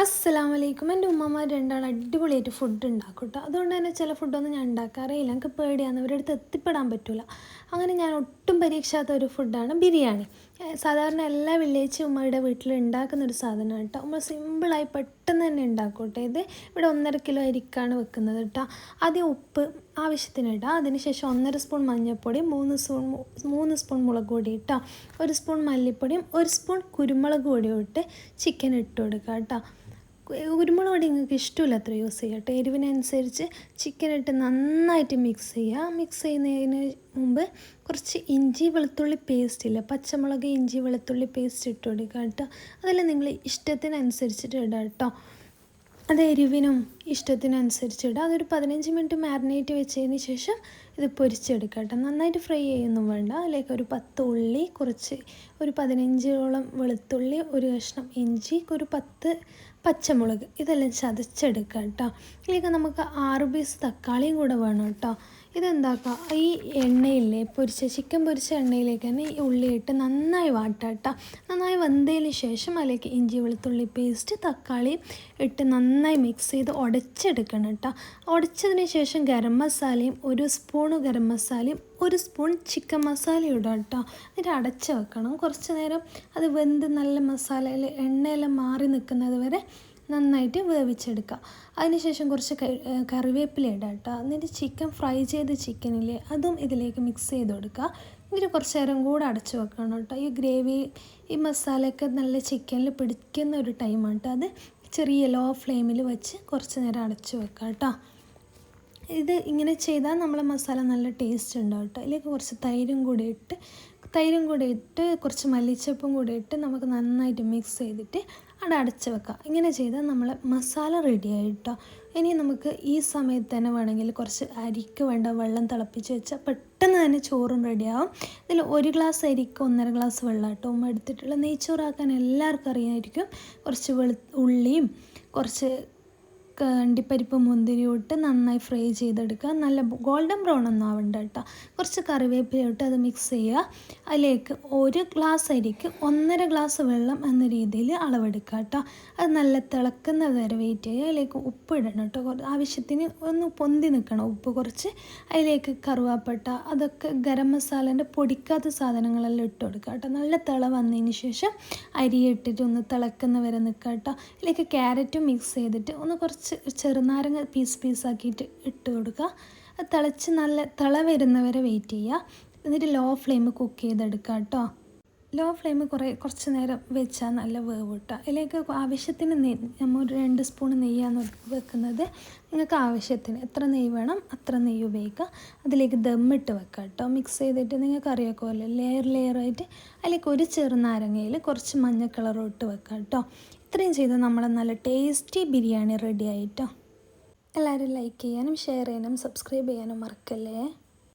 അസ്സലാമു വലൈക്കും എന്റെ ഉമ്മമാർ രണ്ടാൾ അടിപൊളിയായിട്ട് ഫുഡ് ഉണ്ടാക്കും കേട്ടോ അതുകൊണ്ട് തന്നെ ചില ഫുഡൊന്നും ഞാൻ ഉണ്ടാക്കാറില്ല എനിക്ക് പേടിയാണ്. അവരുടെ അടുത്ത് എത്തിപ്പെടാൻ പറ്റില്ല അങ്ങനെ ഞാൻ ഒട്ടും പരീക്ഷാത്ത ഒരു ഫുഡാണ് ബിരിയാണി. സാധാരണ എല്ലാ വെള്ളിയാഴ്ച ഉമ്മയുടെ വീട്ടിൽ ഉണ്ടാക്കുന്ന ഒരു സാധനമാണ് കേട്ടോ ഉമ്മ സിമ്പിളായി പെട്ടെന്ന് തന്നെ ഉണ്ടാക്കും കേട്ടോ ഇത് ഇവിടെ ഒന്നര കിലോ അരിക്കാണ് വെക്കുന്നത് കേട്ടോ ആദ്യം ഉപ്പ് ആവശ്യത്തിന് ഇടാം. അതിനുശേഷം ഒന്നര സ്പൂൺ മഞ്ഞൾപ്പൊടി മൂന്ന് സ്പൂൺ മൂന്ന് സ്പൂൺ മുളക് പൊടി ഇട്ടോ ഒരു സ്പൂൺ മല്ലിപ്പൊടിയും ഒരു സ്പൂൺ കുരുമുളക് പൊടിയും ഇട്ട് ചിക്കൻ ഇട്ട് കൊടുക്കുക കേട്ടോ കുരുമുളക് പൊടി നിങ്ങൾക്ക് ഇഷ്ടമില്ല അത്ര യൂസ് ചെയ്യുക കേട്ടോ. എരിവിനനുസരിച്ച് ചിക്കൻ ഇട്ട് നന്നായിട്ട് മിക്സ് ചെയ്യുക. മിക്സ് ചെയ്യുന്നതിന് മുമ്പ് കുറച്ച് ഇഞ്ചി വെളുത്തുള്ളി പേസ്റ്റ് ഇല്ല? പച്ചമുളക് ഇഞ്ചി വെളുത്തുള്ളി പേസ്റ്റ് ഇട്ട് കൊടുക്കുക കേട്ടോ. അതെല്ലാം നിങ്ങൾ ഇഷ്ടത്തിനനുസരിച്ചിട്ട് ഇടാം കേട്ടോ. അത് എരിവിനും ഇഷ്ടത്തിനനുസരിച്ച് അതൊരു പതിനഞ്ച് മിനിറ്റ് മാരിനേറ്റ് വെച്ചതിന് ശേഷം ഇത് പൊരിച്ചെടുക്കുക നന്നായിട്ട് ഫ്രൈ ചെയ്യൊന്നും വേണ്ട. അതിലേക്ക് ഒരു പത്ത് ഉള്ളി കുറച്ച് ഒരു പതിനഞ്ചോളം വെളുത്തുള്ളി ഒരു കഷ്ണം ഇഞ്ചി ഒരു പത്ത് പച്ചമുളക് ഇതെല്ലാം ചതച്ചെടുക്കുക കേട്ടോ. ഇതിലേക്ക് നമുക്ക് ആറ് പീസ് തക്കാളിയും കൂടെ വേണം കേട്ടോ. ഇതെന്താക്കുക ഈ എണ്ണയില്ലേ പൊരിച്ച ചിക്കൻ പൊരിച്ച എണ്ണയിലേക്ക് തന്നെ ഈ ഉള്ളി ഇട്ട് നന്നായി വാട്ടാം കേട്ടോ. നന്നായി വെന്തതിന് ശേഷം അതിലേക്ക് ഇഞ്ചി വെളുത്തുള്ളി പേസ്റ്റ് തക്കാളി ഇട്ട് നന്നായി മിക്സ് ചെയ്ത് ഉടച്ചെടുക്കണം കേട്ടോ. ഉടച്ചതിന് ശേഷം ഗരം മസാലയും ഒരു സ്പൂൺ ഗരം മസാലയും ഒരു സ്പൂൺ ചിക്കൻ മസാല ഇടുക കേട്ടോ. എന്നിട്ട് അടച്ച് വെക്കണം. കുറച്ച് നേരം അത് വെന്ത് നല്ല മസാലയിൽ എണ്ണയെല്ലാം മാറി നിൽക്കുന്നത് വരെ നന്നായിട്ട് വേവിച്ചെടുക്കുക. അതിനുശേഷം കുറച്ച് കറിവേപ്പില ഇടുക കേട്ടോ. എന്നിട്ട് ചിക്കൻ ഫ്രൈ ചെയ്ത ചിക്കനില്ലേ അതും ഇതിലേക്ക് മിക്സ് ചെയ്ത് കൊടുക്കുക. എന്നിട്ട് കുറച്ച് നേരം കൂടെ അടച്ച് വെക്കണം കേട്ടോ. ഈ ഗ്രേവി ഈ മസാലയൊക്കെ നല്ല ചിക്കനിൽ പിടിക്കുന്ന ഒരു ടൈമാണ് കേട്ടോ അത്. ചെറിയ ലോ ഫ്ലെയിമിൽ വെച്ച് കുറച്ച് നേരം അടച്ച് വെക്കുക കേട്ടോ ഇത് ഇങ്ങനെ ചെയ്താൽ നമ്മളെ മസാല നല്ല ടേസ്റ്റ് ഉണ്ടാവും കേട്ടോ അതിലേക്ക് കുറച്ച് തൈരും കൂടി ഇട്ട് തൈരും കൂടി ഇട്ട് കുറച്ച് മല്ലിച്ചപ്പും കൂടി ഇട്ട് നമുക്ക് നന്നായിട്ട് മിക്സ് ചെയ്തിട്ട് അവിടെ അടച്ച് വെക്കുക. ഇങ്ങനെ ചെയ്താൽ നമ്മൾ മസാല റെഡി ആയിട്ടോ. ഇനി നമുക്ക് ഈ സമയത്ത് തന്നെ വേണമെങ്കിൽ കുറച്ച് അരിക്ക് വേണ്ട വെള്ളം തിളപ്പിച്ച് വെച്ചാൽ പെട്ടെന്ന് തന്നെ ചോറും റെഡിയാവും ഇതിൽ ഒരു ഗ്ലാസ് അരിക്ക് ഒന്നര ഗ്ലാസ് വെള്ളം കേട്ടോ ഉമ്മ എടുത്തിട്ടുള്ള നെയ്ച്ചോറാക്കാൻ എല്ലാവർക്കും അറിയാമായിരിക്കും കുറച്ച് വെളു ഉള്ളിയും കുറച്ച് അണ്ടിപ്പരിപ്പ് മുന്തിരി ഇട്ട് നന്നായി ഫ്രൈ ചെയ്തെടുക്കുക. നല്ല ഗോൾഡൻ ബ്രൗൺ ഒന്നും ആവണ്ട കേട്ടോ. കുറച്ച് കറിവേപ്പില ഇട്ട് അത് മിക്സ് ചെയ്യുക. അതിലേക്ക് ഒരു ഗ്ലാസ് അരിക്ക് ഒന്നര ഗ്ലാസ് വെള്ളം എന്ന രീതിയിൽ അളവെടുക്കുക കേട്ടോ. അത് നല്ല തിളക്കുന്ന വരെ വെയിറ്റ് ചെയ്യുക. അതിലേക്ക് ഉപ്പ് ഇടണം കേട്ടോ. ആവശ്യത്തിന് ഒന്ന് പൊന്തി നിൽക്കണം ഉപ്പ് കുറച്ച്. അതിലേക്ക് കറുവാപ്പട്ട അതൊക്കെ ഗരം മസാലേന്റെ പൊടിക്കാത്ത സാധനങ്ങളെല്ലാം ഇട്ട് കൊടുക്കുക കേട്ടോ. നല്ല തിള വന്നതിന് ശേഷം അരി ഇട്ടിട്ട് ഒന്ന് തിളക്കുന്ന വരെ നിൽക്കുക കേട്ടോ. അതിലേക്ക് ക്യാരറ്റും മിക്സ് ചെയ്തിട്ട് ഒന്ന് കുറച്ച് ചെറുനാരങ്ങ പീസ് പീസാക്കിയിട്ട് ഇട്ട് കൊടുക്കുക. അത് തിളച്ച് നല്ല തിള വരുന്നവരെ വെയിറ്റ് ചെയ്യുക. എന്നിട്ട് ലോ ഫ്ലെയിം കുക്ക് ചെയ്തെടുക്കുക കേട്ടോ. ലോ ഫ്ലെയിം കുറേ കുറച്ച് നേരം വെച്ചാൽ നല്ല വേവ് കിട്ടുക അതിലേക്ക് ആവശ്യത്തിന് നെയ്യ് നമ്മൾ രണ്ട് സ്പൂൺ നെയ്യാണ് വെക്കുന്നത്. നിങ്ങൾക്ക് ആവശ്യത്തിന് എത്ര നെയ്യ് വേണം അത്ര നെയ്യ് ഉപയോഗിക്കുക. അതിലേക്ക് ദമ്മിട്ട് വെക്കുക കേട്ടോ. മിക്സ് ചെയ്തിട്ട് നിങ്ങൾക്ക് അറിയാക്കുമല്ലോ ലെയർ ലെയറായിട്ട് അതിലേക്ക് ഒരു ചെറുനാരങ്ങയിൽ കുറച്ച് മഞ്ഞ കളറും ഇട്ട് വെക്കുക കേട്ടോ. ഇത്രയും ചെയ്ത് നമ്മളെ നല്ല ടേസ്റ്റി ബിരിയാണി റെഡി ആയിട്ടോ. എല്ലാവരും ലൈക്ക് ചെയ്യാനും ഷെയർ ചെയ്യാനും സബ്സ്ക്രൈബ് ചെയ്യാനും മറക്കല്ലേ?